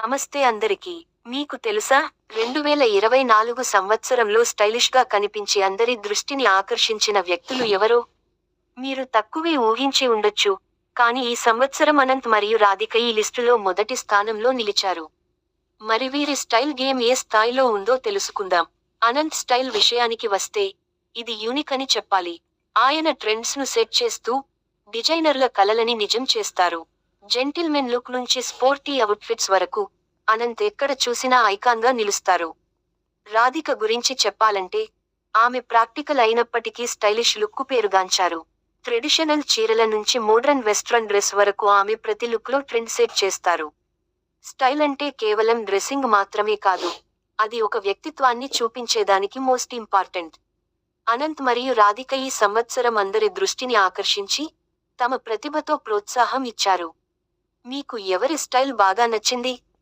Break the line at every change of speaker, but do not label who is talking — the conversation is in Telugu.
నమస్తే అందరికీ. మీకు తెలుసా? రెండు వేల ఇరవై నాలుగు సంవత్సరంలో స్టైలిష్గా కనిపించి అందరి దృష్టిని ఆకర్షించిన వ్యక్తులు ఎవరో? మీరు తక్కువే ఊహించి ఉండొచ్చు. కానీ ఈ సంవత్సరం అనంత్ మరియు రాధిక ఈ లిస్టులో మొదటి స్థానంలో నిలిచారు. మరి వీరి స్టైల్ గేమ్ ఏ స్థాయిలో ఉందో తెలుసుకుందాం. అనంత్ స్టైల్ విషయానికి వస్తే ఇది యూనిక్ అని చెప్పాలి. ఆయన ట్రెండ్స్ను సెట్ చేస్తూ డిజైనర్ల కలలని నిజం చేస్తారు. జెంటిల్మెన్ లుక్ నుంచి స్పోర్టీ అవుట్ఫిట్స్ వరకు అనంత్ ఎక్కడ చూసినా ఐకాన్గా నిలుస్తారు. రాధిక గురించి చెప్పాలంటే ఆమె ప్రాక్టికల్ అయినప్పటికీ స్టైలిష్ లుక్ పేరుగాంచారు. ట్రెడిషనల్ చీరల నుంచి మోడ్రన్ వెస్ట్రన్ డ్రెస్ వరకు ఆమె ప్రతి లుక్లో ట్రెండ్ సెట్ చేస్తారు. స్టైల్ అంటే కేవలం డ్రెస్సింగ్ మాత్రమే కాదు అది ఒక వ్యక్తిత్వాన్ని చూపించేదానికి మోస్ట్ ఇంపార్టెంట్. అనంత్ మరియు రాధిక ఈ సంవత్సరం అందరి దృష్టిని ఆకర్షించి తమ ప్రతిభతో ప్రోత్సాహం ఇచ్చారు. మీకు ఎవరి స్టైల్ బాగా నచ్చింది?